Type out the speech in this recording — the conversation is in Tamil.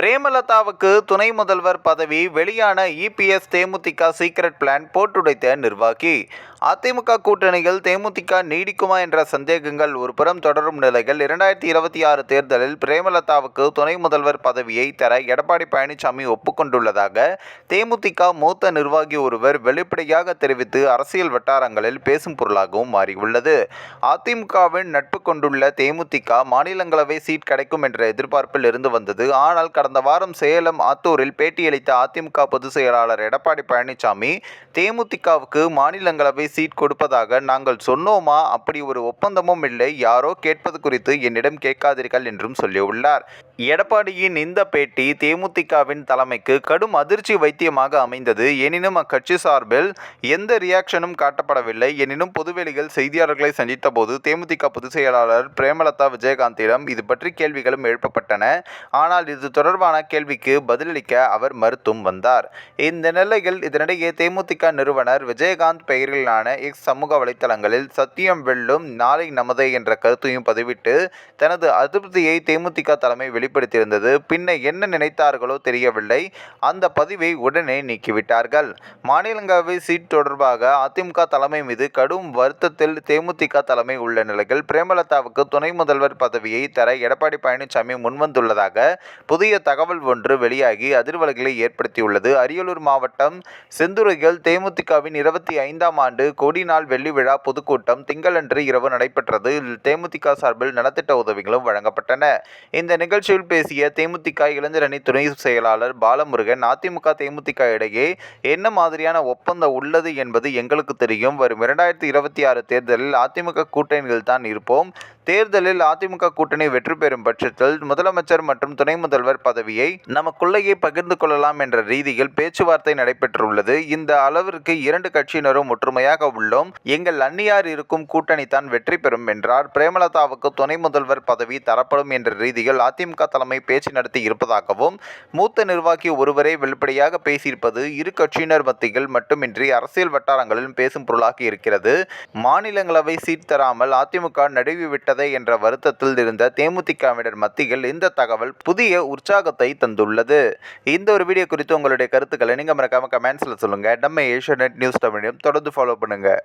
பிரேமலதாவுக்கு துணை முதல்வர் பதவி வெளியான இபிஎஸ் தேமுதிக சீக்ரெட் பிளான் போட்டுடைத்த நிர்வாகி. அதிமுக கூட்டணியில் தேமுதிக நீடிக்குமா என்ற சந்தேகங்கள் ஒருபுறம் தொடரும் நிலையில் இரண்டாயிரத்தி இருபத்தி ஆறு தேர்தலில் பிரேமலதாவுக்கு துணை முதல்வர் பதவியை தர எடப்பாடி பழனிசாமி ஒப்புக்கொண்டுள்ளதாக தேமுதிக மூத்த நிர்வாகி ஒருவர் வெளிப்படையாக தெரிவித்து அரசியல் வட்டாரங்களில் பேசும் பொருளாகவும் மாறியுள்ளது. அதிமுகவின் நட்பு கொண்டுள்ள தேமுதிக மாநிலங்களவை சீட் கிடைக்கும் என்ற எதிர்பார்ப்பில் இருந்து வந்தது. ஆனால் கடந்த வாரம் சேலம் ஆத்தூரில் பேட்டியளித்த அதிமுக பொதுச் செயலாளர் எடப்பாடி பழனிசாமி தேமுதிகவுக்கு மாநிலங்களவை சீட் கொடுப்பதாக நாங்கள் சொன்னோமா? அப்படி ஒரு ஒப்பந்தமும் இல்லை. யாரோ கேட்பது குறித்து என்னிடம் கேட்காதீர்கள் என்றும் சொல்லியுள்ளார். எடப்பாடியின் இந்த பேட்டி தேமுதிகவின் தலைமைக்கு கடும் அதிர்ச்சி வைத்தியமாக அமைந்தது. எனினும் அக்கட்சி சார்பில் எந்த ரியாக்ஷனும் காட்டப்படவில்லை. எனினும் பொதுவெளியில் செய்தியாளர்களை சந்தித்த போது தேமுதிக பொதுச் செயலாளர் பிரேமலதா விஜயகாந்திடம் இது பற்றி கேள்விகளும் எழுப்பப்பட்டன. ஆனால் இது தொடர்பான கேள்விக்கு பதிலளிக்க அவர் மறுத்தும் வந்தார். இந்த நிலையில் இதனிடையே தேமுதிக நிறுவனர் விஜயகாந்த் பெயரிலான எக்ஸ் சமூக வலைத்தளங்களில் சத்தியம் வெல்லும் நாளை நமதே என்ற கருத்தையும் பதிவிட்டு தனது அதிருப்தியை தேமுதிக தலைமை வெளிப்படுத்தியிருந்தது. பின்ன என்ன நினைத்தார்களோ தெரியவில்லை. அந்த பதிவை உடனே நீக்கிவிட்டார்கள். மாநிலங்களவை சீட் தொடர்பாக அதிமுக தலைமை மீது கடும் வருத்தத்தில் தேமுதிக தலைமை உள்ள நிலையில் பிரேமலதாவுக்கு துணை முதல்வர் பதவியை தர எடப்பாடி பழனிசாமி முன்வந்துள்ளதாக புதிய தகவல் ஒன்று வெளியாகி அதிர்வலைகளை ஏற்படுத்தியுள்ளது. அரியலூர் மாவட்டம் செந்துறையில் தேமுதிகவின் இருபத்தி ஐந்தாம் ஆண்டு கொடிநாள் வெள்ளி விழா பொதுக்கூட்டம் திங்களன்று இரவு நடைபெற்றது. இதில் தேமுதிக சார்பில் நலத்திட்ட உதவிகளும் வழங்கப்பட்டன. இந்த நிகழ்ச்சியில் பேசிய தேமுதிக இளைஞர் அணி துணை செயலாளர் பாலமுருகன் அதிமுக தேமுதிக இடையே என்ன மாதிரியான ஒப்பந்தம் உள்ளது என்பது எங்களுக்கு தெரியும். வரும் இரண்டாயிரத்தி இருபத்தி ஆறு தேர்தலில் அதிமுக கூட்டணியில் தான் இருப்போம். தேர்தலில் அதிமுக கூட்டணி வெற்றி பெறும் பட்சத்தில் முதலமைச்சர் மற்றும் துணை முதல்வர் பதவியை நமக்குள்ளேயே பகிர்ந்து கொள்ளலாம் என்ற ரீதியில் பேச்சுவார்த்தை நடைபெற்றுள்ளது. இந்த அளவிற்கு இரண்டு கட்சியினரும் ஒற்றுமையாக உள்ளோம். எங்கள் அந்நியார் இருக்கும் கூட்டணி தான் வெற்றி பெறும் என்றார். பிரேமலதாவுக்கு துணை முதல்வர் பதவி தரப்படும் என்ற ரீதியில் அதிமுக தலைமை பேச்சு நடத்தி இருப்பதாகவும் மூத்த நிர்வாகி ஒருவரே வெளிப்படையாக பேசியிருப்பது இரு கட்சியினர் மத்தியில் மட்டுமின்றி அரசியல் வட்டாரங்களிலும் பேசும் பொருளாகி இருக்கிறது. மாநிலங்களவை சீட் தராமல் அதிமுக நடுவி விட்டதை என்ற வருத்தத்தில் இருந்த தேமுதிகவினர் மத்தியில் இந்த தகவல் புதிய உற்சாகத்தை தந்துள்ளது. இந்த ஒரு வீடியோ குறித்து உங்களுடைய கருத்துக்களை நீங்கள் மறக்காமல் கமெண்ட்ஸில் சொல்லுங்கள் நம்ம ஏஷியா நியூஸ் தமிழையும் தொடர்ந்து ஃபாலோ பண்ணுங்கள்